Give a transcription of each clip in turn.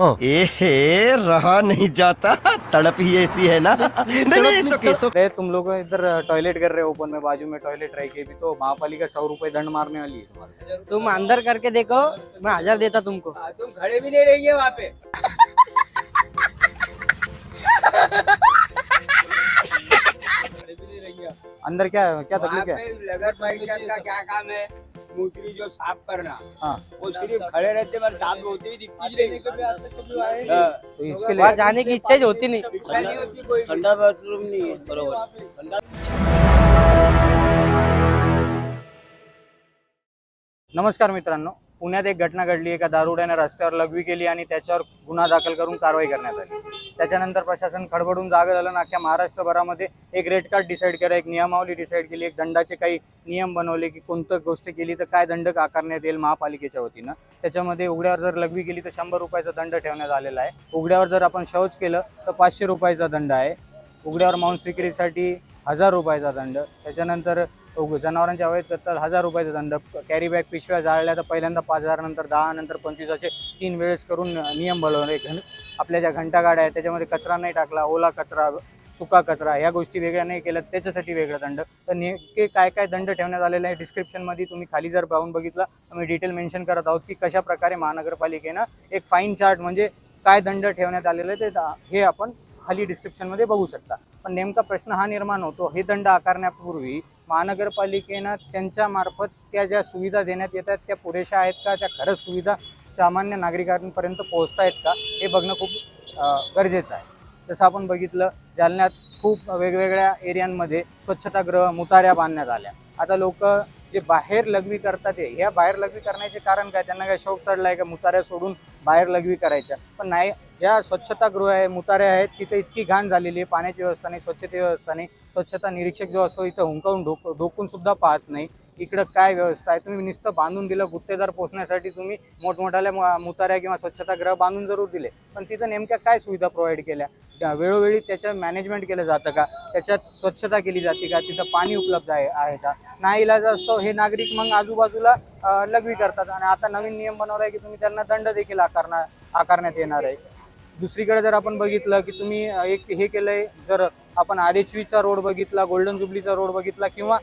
ए हे रहा नहीं जाता। तड़प ही ऐसी है ना? नहीं नहीं okay, it's okay. तुम लोग इधर टॉयलेट कर रहे हो ओपन में बाजू में टॉयलेट रह के भी तो महापालिका सौ रुपए दंड मारने वाली है तुम्हारे तुम अंदर करके देखो मैं हज़ार देता तुमको। तुम खड़े भी नहीं रहिए वहाँ पे। खड़े भी नहीं रहिए अंदर क्या क्या तकलीफ़ है? क्या काम है? मूत्री जो साफ करना हाँ. वो सिर्फ खड़े रहते पर साफ होते ही दिखती नहीं तो इसके वहाँ लिए जाने की इच्छा होती नहीं इच्छा नहीं होती. कोई भी। बाथरूम नहीं. है बरोबर नमस्कार मित्रांनो. पुण्यात एक घटना घडली. एका दारुड्याने रस्त्यावर लघवी केली आणि त्याच्यावर गुन्हा दाखल करून कारवाई करण्यात आली. त्याच्यानंतर प्रशासन खडबडून जागा झालं आणि अख्ख्या महाराष्ट्रभरामध्ये एक रेड कार्ड डिसाईड केलं एक नियमावली डिसाईड केली एक दंडाचे काही नियम बनवले की कोणतं गोष्ट केली तर काय दंड आकारण्यात येईल महापालिकेच्या वतीनं. त्याच्यामध्ये उघड्यावर जर लघवी केली तर शंभर रुपयाचा दंड ठेवण्यात आलेला आहे. उघड्यावर जर आपण शौच केलं तर पाचशे रुपयाचा दंड आहे. उघड्यावर मांस विक्रीसाठी हजार रुपयाचा दंड. त्याच्यानंतर उग- जनावरांच्या अवैध कत्तल हजार रुपयाचा दंड. कॅरी बॅग पिशव्या जाळल्या तर पहिल्यांदा पाच हजार नंतर दहा नंतर पंचवीस असे तीन वेळेस करून नियम बनवले घन आपल्या ज्या घंटा गाड्या आहेत त्याच्यामध्ये कचरा नाही टाकला ओला कचरा सुका कचरा ह्या गोष्टी वेगळ्या नाही केल्या त्याच्यासाठी वेगळा दंड. तर नेमके काय काय दंड ठेवण्यात आलेला आहे डिस्क्रिप्शनमध्ये तुम्ही खाली जर पाहून बघितलं तर मी डिटेल मेन्शन करत आहोत की कशा प्रकारे महानगरपालिकेनं एक फाईन चार्ट म्हणजे काय दंड ठेवण्यात आलेलं आहे ते हे आपण खाली डिस्क्रिप्शनमध्ये बघू शकता. पण नेमका प्रश्न हा निर्माण होतो हे दंड आकारण्यापूर्वी महानगरपालिकेनं त्यांच्या मार्फत त्या ज्या सुविधा देण्यात येतात त्या पुरेशा आहेत का? त्या खरंच सुविधा सामान्य नागरिकांपर्यंत पोहोचत आहेत का? हे बघणं खूप गरजेचं आहे. जसं आपण बघितलं जालन्यात खूप वेगवेगळ्या एरियांमध्ये स्वच्छतागृह मुताऱ्या बांधण्यात आल्या. आता लोक जे बाहेर लघवी करतात हे ह्या बाहेर लघवी करण्याचे कारण काय? त्यांना काय शौक चढलाय का? मुताऱ्या सोडून बाहेर लघवी करायच्या. पण नाही ज्या स्वच्छतागृह आहे मुताऱ्या आहेत तिथे इतकी घाण झालेली आहे पाण्याची व्यवस्था नाही स्वच्छते व्यवस्था नाही. स्वच्छता निरीक्षक जो असतो इथं हुंकावून ढोक ढोकून सुद्धा पाहत नाही. इकडं काय व्यवस्था आहे? तुम्ही नुसतं बांधून दिलं गुत्तेदार पोचण्यासाठी तुम्ही मोठमोठ्याल्या मुताऱ्या किंवा स्वच्छतागृह बांधून जरूर दिले. पण तिथं नेमक्या काय सुविधा प्रोव्हाइड केल्या? वेळोवेळी त्याचं मॅनेजमेंट केलं जातं का? त्याच्यात स्वच्छता केली जाते का? तिथं पाणी उपलब्ध आहे आहे का? नाही इलाज असतो हे नागरिक मग आजूबाजूला लघवी करतात. आणि आता नवीन नियम बनवला आहे की तुम्ही त्यांना दंड देखील आकारणार आकारण्यात येणार आहे. दुसरीकडे जर आपण बघितलं की तुम्ही एक हे केलंय जर आपण आर एच आरेचवीचा रोड बघितला गोल्डन जुबलीचा रोड बघितला किंवा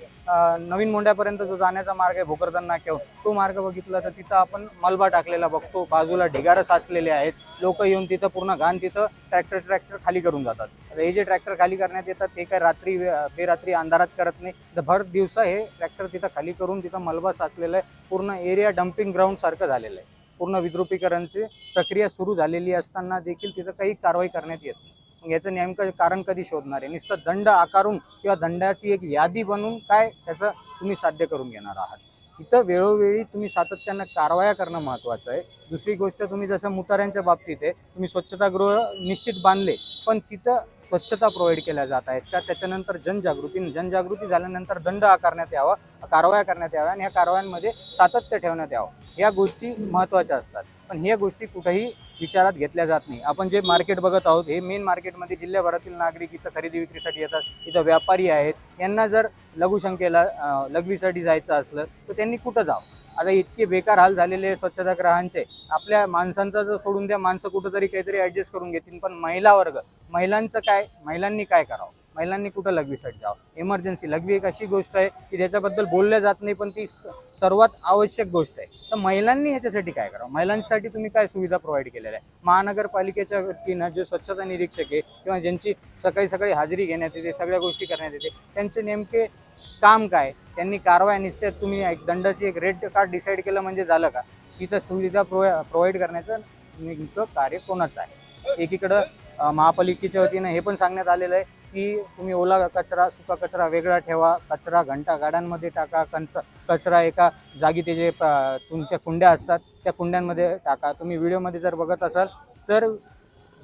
नवीन मोंड्यापर्यंत जो जाण्याचा मार्ग आहे भोकरदन नाक्यावर तो मार्ग बघितला तर तिथं आपण मलबा टाकलेला बघतो. बाजूला ढिगारं साचलेले आहेत. लोक येऊन तिथं पूर्ण घाण तिथं ट्रॅक्टर ट्रॅक्टर खाली करून जातात. तर हे जे ट्रॅक्टर खाली करण्यात येतात ते काय रात्री बेरात्री अंधारात करत नाही. तर भर दिवसा हे ट्रॅक्टर तिथं खाली करून तिथं मलबा साचलेला आहे. पूर्ण एरिया डम्पिंग ग्राउंड सारखं झालेलं आहे. पूर्ण विद्रुपीकरणची प्रक्रिया सुरू झालेली असताना देखील तिथं काही कारवाई करण्यात येत नाही. मग याचं नेमकं कारण कधी शोधणार आहे? नुसतं दंड आकारून किंवा दंडाची एक यादी बनवून काय त्याचं तुम्ही साध्य करून घेणार आहात? इथं वेळोवेळी तुम्ही सातत्यानं कारवाया करणं महत्त्वाचं आहे. दुसरी गोष्ट तुम्ही जसं मुताऱ्यांच्या बाबतीत आहे तुम्ही स्वच्छतागृह निश्चित बांधले पण तिथं स्वच्छता प्रोव्हाइड केल्या जात आहेत का? त्याच्यानंतर जनजागृती जनजागृती झाल्यानंतर दंड आकारण्यात यावा कारवाया करण्यात याव्या आणि ह्या कारवायांमध्ये सातत्य ठेवण्यात यावं. या गोष्टी महत्त्वाच्या असतात. पण ह्या गोष्टी कुठेही विचारात घेतल्या जात नाही. आपण जे मार्केट बघत आहोत हे मेन मार्केटमध्ये जिल्ह्याभरातील नागरिक इथं खरेदी विक्रीसाठी येतात. इथं व्यापारी आहेत. यांना जर लघुशंकेला लघवीसाठी जायचं असलं तर त्यांनी कुठं जावं? आता इतके बेकार हाल झालेले स्वच्छताग्रहांचे आपल्या माणसांचा जर सोडून द्या माणसं कुठंतरी काहीतरी ॲडजस्ट करून घेतील. पण महिला वर्ग महिलांचं काय? महिलांनी काय करावं? महिलांनी कुठं लघवीसाठी जावं? इमर्जन्सी लघवी एक अशी गोष्ट आहे की ज्याच्याबद्दल बोलल्या जात नाही पण ती स- सर्वात आवश्यक गोष्ट आहे. तर महिलांनी ह्याच्यासाठी काय करावं? महिलांसाठी तुम्ही काय सुविधा प्रोव्हाइड केलेल्या आहे महानगरपालिकेच्या वतीनं जे स्वच्छता निरीक्षक आहे किंवा ज्यांची सकाळी सकाळी हजेरी घेण्यात येते सगळ्या गोष्टी करण्यात येते त्यांचे नेमके काम काय? त्यांनी कारवाई निसत्यात तुम्ही एक दंडाची एक रेड कार्ड डिसाईड केलं म्हणजे झालं का? तिथं सुविधा प्रोव्हा प्रोव्हाइड करण्याचं नेमकं कार्य कोणाचं आहे? एकीकडं महापालिकेच्या वतीनं हे पण सांगण्यात आलेलं आहे की तुम्ही ओला कचरा सुका कचरा वेगळा ठेवा कचरा घंटा गाड्यांमध्ये टाका कंच कचरा एका जागी ते जे तुमच्या कुंड्या असतात त्या कुंड्यांमध्ये टाका. तुम्ही व्हिडिओमध्ये जर बघत असाल तर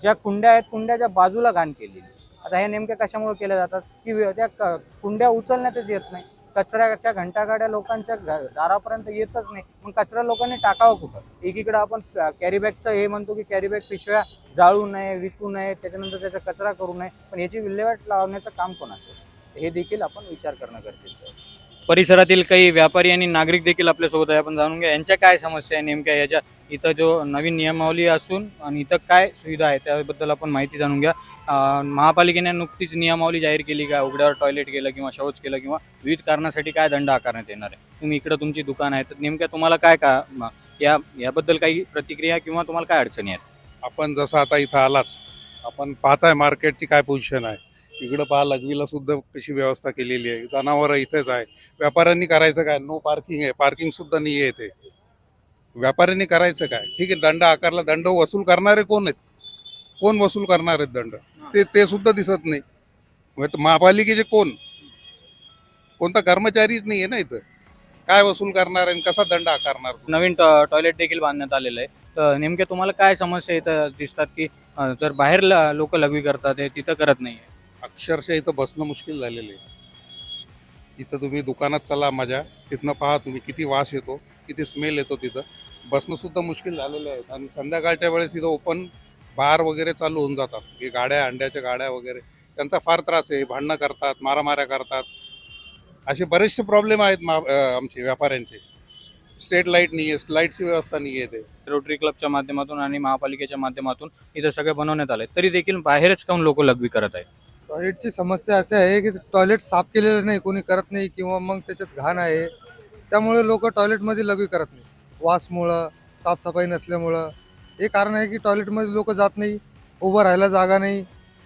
ज्या कुंड्या आहेत कुंड्याच्या बाजूला घाण केलेली. आता हे नेमक्या कशामुळे केल्या जातात? की त्या क- कुंड्या उचलण्यातच येत नाही. कचऱ्याच्या घंटागाड्या लोकांच्या दारापर्यंत येतच नाही. मग कचरा लोकांनी टाकावं कुठं? एकीकडे आपण कॅरीबॅगचं हे म्हणतो की कॅरीबॅग पिशव्या जाळू नये विकू नये त्याच्यानंतर त्याचा कचरा करू नये पण याची विल्हेवाट लावण्याचं काम कोणाचं आहे? हे देखील आपण विचार करणं गरजेचं आहे. परिसरातील काही व्यापारी आणि नागरिक देखील आपल्यासोबत आहे. आपण जाणून घ्या यांच्या काय समस्या आहे नेमक्या याच्या इथं जो नवीन नियमावली असून आणि इथं काय सुविधा आहे त्याबद्दल आपण माहिती जाणून घ्या. महापालिकेने नुकतीच नियमावली जाहीर केली का? उघड्यावर टॉयलेट केलं किंवा शौच केलं किंवा विविध कारणासाठी काय दंड आकारण्यात येणार आहे? तुम्ही इकडं तुमची दुकान आहे तर नेमक्या तुम्हाला काय का या याबद्दल काही प्रतिक्रिया किंवा तुम्हाला काय अडचणी आहेत? आपण जसं आता इथं आलाच आपण पाहताय मार्केटची काय पोझिशन आहे. इकडं पहा लघवीला सुद्धा कशी व्यवस्था केलेली आहे. जनावरं इथेच आहे. व्यापाऱ्यांनी करायचं काय? नो पार्किंग आहे. पार्किंग सुद्धा नाही आहे इथे. व्यापाऱ्यांनी करायचं काय? ठीक आहे दंड आकारला दंड वसूल करणारे कोण आहेत? कोण वसूल करणार आहेत दंड? ते ते सुद्धा दिसत नाही. महापालिकेचे कोण? कोणता कर्मचारीच नाही आहे ना इथं. काय वसूल करणार आणि कसा दंड आकारणार? नवीन टॉयलेट देखील बांधण्यात आलेलं आहे. तर नेमक्या तुम्हाला काय समस्या इथं दिसतात की जर बाहेर लोक लघवी करतात हे तिथं करत नाही अक्षरशः इथं बसणं मुश्किल झालेलं आहे. इथं तुम्ही दुकानात चला माझ्या. तिथनं पहा तुम्ही किती वास येतो किती स्मेल येतो तिथं. बसणंसुद्धा मुश्किल झालेलं आहे. आणि संध्याकाळच्या वेळेस इथं ओपन बार वगैरे चालू होऊन जातात. हे गाड्या अंड्याच्या गाड्या वगैरे. त्यांचा फार त्रास आहे. भांडणं करतात मारामाऱ्या करतात. असे बरेचसे प्रॉब्लेम आहेत मा आमचे व्यापाऱ्यांचे. स्टेट लाइट नाही आहे लाईटची व्यवस्था नाही आहे ते रोटरी क्लबच्या माध्यमातून आणि महापालिकेच्या माध्यमातून इथं सगळे बनवण्यात आले. तरी देखील बाहेरच काऊन लोक लघवी करत आहेत? टॉयलेटची समस्या अशी आहे की टॉयलेट साफ केलेलं नाही कोणी करत नाही किंवा मग त्याच्यात घाण आहे. त्यामुळे लोक टॉयलेटमध्ये लघवी करत नाही. वासमुळं साफसफाई नसल्यामुळं. हे कारण आहे की टॉयलेटमध्ये लोक जात नाही उभं राहायला जागा नाही.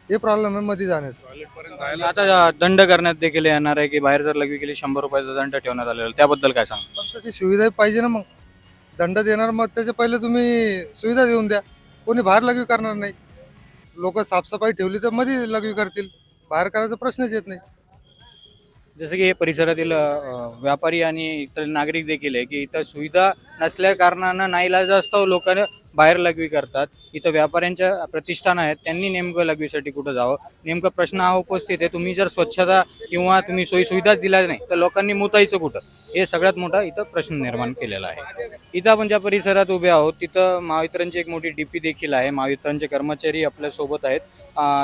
हे प्रॉब्लेम आहे मध्ये जाण्याचं. आता दंड करण्यात देखील येणार आहे की बाहेर जर लघवी केली शंभर रुपयाचा दंड ठेवण्यात आलेला. त्याबद्दल काय सांग? पण तशी सुविधा पाहिजे ना मग. दंड देणार मग त्याच्या पहिले तुम्ही सुविधा देऊन द्या. कोणी बाहेर लघवी करणार नाही. लोक साफसफाई ठेवली तर मध्ये लघवी करतील. बाहेर करायचा प्रश्नच येत नाही. जसं की हे परिसरातील अं, व्यापारी आणि इतर नागरिक देखील आहे की इथं सुविधा नसल्या कारणानं नाईलाज असतो लोकांना बाहेर लघवी करतात. इथं व्यापाऱ्यांच्या प्रतिष्ठान आहेत. त्यांनी नेमकं लघवीसाठी कुठं जावं? नेमकं प्रश्न हा उपस्थित आहे. तुम्ही जर स्वच्छता किंवा तुम्ही सोयीसुविधाच दिल्या नाही तर लोकांनी मुतायचं कुठं? हे सगळ्यात मोठा इथं प्रश्न निर्माण केलेला आहे. इथं आपण ज्या परिसरात उभे आहोत तिथं महावितरणची एक मोठी डीपी देखील आहे. महावितरणचे कर्मचारी आपल्यासोबत आहेत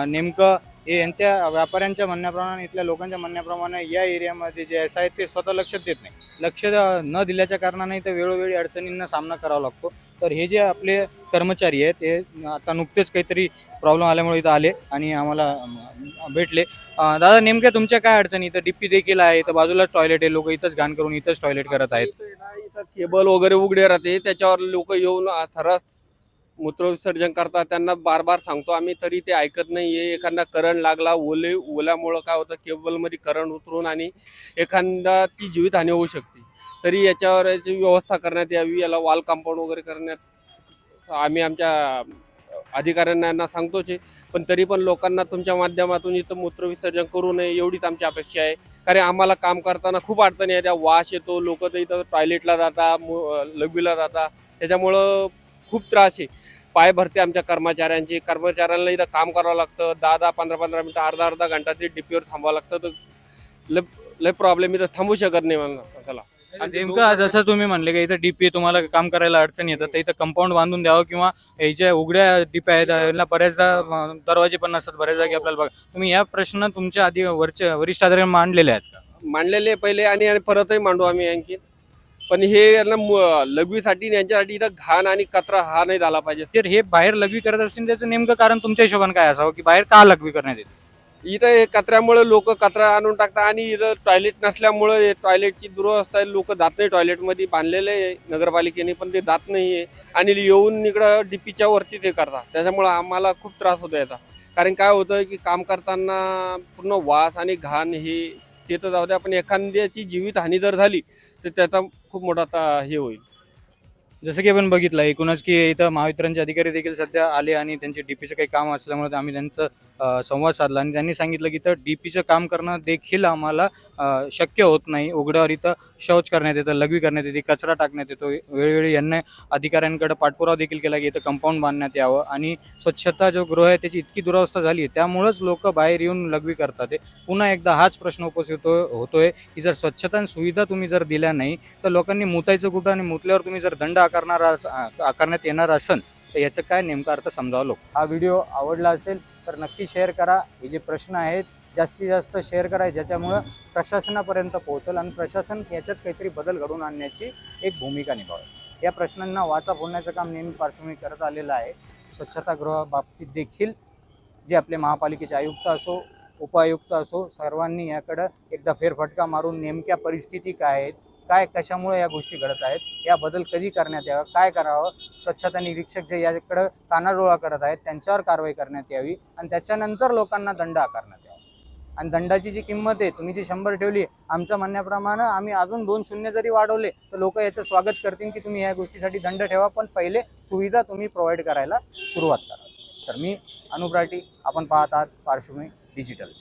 नेमकं हे यांच्या व्यापाऱ्यांच्या म्हणण्याप्रमाणे इथल्या लोकांच्या म्हणण्याप्रमाणे या एरियामध्ये जे एस आहेत ते स्वतः लक्ष देत नाही. लक्ष न दिल्याच्या कारणाने इथं वेळोवेळी अडचणींना सामना करावा लागतो. तर हे जे आपले कर्मचारी आहेत हे आता नुकतेच काहीतरी प्रॉब्लेम आल्यामुळे इथं आले आणि आम्हाला भेटले. दादा नेमक्या तुमच्या काय अडचणी? इथं डीपी देखील आहे इथं बाजूलाच टॉयलेट आहे लोक इथंच घाण करून इथंच टॉयलेट करत आहेत. इथं केबल वगैरे उघडे राहते त्याच्यावर लोक येऊन सर्रास मूत्रविसर्जन करतात त्यांना बार बार सांगतो आम्ही तरी ते ऐकत नाही आहे एखादा करंट लागला ओले ओल्यामुळं काय होतं? केबलमध्ये करंट उतरून आणि एखाद्याची जीवितहानी होऊ शकते. तरी याच्यावर याची व्यवस्था करण्यात यावी. याला वॉल कंपाऊंड वगैरे करण्यात आम्ही आमच्या अधिकाऱ्यांना यांना सांगतोच आहे. पण तरी पण लोकांना तुमच्या माध्यमातून इथं मूत्रविसर्जन करू नये एवढीच आमची अपेक्षा आहे. कारण आम्हाला काम करताना खूप अडचणी आहे त्या वास येतो. लोक तर इथं टॉयलेटला जाता मु- लघवीला जाता त्याच्यामुळं खूप त्रास आहे. पाय भरते आमच्या कर्मचाऱ्यांचे. कर्मचाऱ्यांना इथं काम करावं लागतं. दहा दहा पंधरा पंधरा मिनटं अर्धा अर्धा घंटा ते डीपीवर थांबावं लागतं. तर लय लय प्रॉब्लेम इथं थांबू शकत नाही मला त्याला. नेमकं जसं तुम्ही म्हणले की इथं डीपी तुम्हाला काम करायला अडचण येतं तर इथं कंपाऊंड बांधून द्यावं किंवा हे ज्या उघड्या डीपी आहेत यांना बऱ्याचदा दरवाजे पण नसतात बऱ्याच जागी आपल्याला बघा. तुम्ही या प्रश्न तुमच्या आधी वरच्या वरिष्ठ अधिकारी मांडलेले आहेत मांडलेले पहिले आणि परतही मांडू आम्ही आणखी पण हे यांना लघवीसाठी यांच्यासाठी इथं घाण आणि कचरा हा नाही झाला पाहिजे. तर हे बाहेर लघवी करत असतील त्याचं नेमकं कारण तुमच्या हिशोबाने काय असावं की बाहेर का लघवी करण्यात येते? इथं हे कचऱ्यामुळे लोक कचरा आणून टाकतात आणि इथं टॉयलेट नसल्यामुळे टॉयलेटची दुरवस्था आहे. लोक जात नाही टॉयलेटमध्ये बांधलेले आहे नगरपालिकेने पण ते जात नाही आहे आणि येऊन इकडं डीपीच्या वरती ते करतात. त्याच्यामुळं आम्हाला खूप त्रास होतो याचा कारण काय होतं की काम करताना पूर्ण वास आणि घाण हे ते तर जाऊ द्या पण एखाद्याची जीवितहानी जर झाली तर त्याचा खूप मोठा आता हे होईल. जसं की आपण बघितलं एकूणच की इथं महावितरणचे अधिकारी देखील सध्या आले आणि त्यांचे डीपीचं काही काम असल्यामुळे आम्ही त्यांचं संवाद साधला. आणि त्यांनी सांगितलं की इथं डीपीचं काम करणं देखील आम्हाला शक्य होत नाही. उघड्यावर इथं शौच करण्यात येतं लघवी करण्यात येते कचरा टाकण्यात येतो. वेळोवेळी यांना अधिकाऱ्यांकडे पाठपुरावा देखील केला की इथं कंपाऊंड बांधण्यात यावं आणि स्वच्छता जो गृह आहे त्याची इतकी दुरावस्था झाली आहे त्यामुळंच लोक बाहेर येऊन लघवी करतात पुन्हा एकदा हाच प्रश्न उपस्थित होतो- होतोय की जर स्वच्छता आणि सुविधा तुम्ही जर दिल्या नाही तर लोकांनी मुतायचं कुठं आणि मुतल्यावर तुम्ही जर दंड करणार आकारण्यात येणार असन तर याचं काय नेमका अर्थ समजावा लोक? हा व्हिडिओ आवडला असेल तर नक्की शेअर करा. हे जे प्रश्न आहेत जास्तीत जास्त शेअर करा ज्याच्यामुळं प्रशासनापर्यंत पोहोचेल आणि प्रशासन याच्यात काहीतरी बदल घडवून आणण्याची एक भूमिका निभावेल. या प्रश्नांना वाचा फोडण्याचं काम नेहमी पार्श्वभूमी करत आलेलं आहे. स्वच्छतागृहाबाबतीत देखील जे आपले महापालिकेचे आयुक्त असो उपायुक्त असो सर्वांनी याकडं एकदा फेरफटका मारून नेमक्या परिस्थिती काय आहेत काय कशामुळे या गोष्टी घडत आहेत या बदल कधी करण्यात यावा काय करावं स्वच्छता निरीक्षक जे याकडं कानाडोळा करत आहेत त्यांच्यावर कारवाई करण्यात यावी आणि त्याच्यानंतर लोकांना दंड आकारण्यात यावा. आणि दंडाची जी किंमत आहे तुम्ही जी शंभर ठेवली आमच्या म्हणण्याप्रमाणे आम्ही अजून दोन शून्य जरी वाढवले तर लोक याचं स्वागत करतील की तुम्ही या गोष्टीसाठी दंड ठेवा पण पहिले सुविधा तुम्ही प्रोव्हाइड करायला सुरुवात करा. तर मी अनुप्राटी आपण पाहत आहात पार्श्वभूमी डिजिटल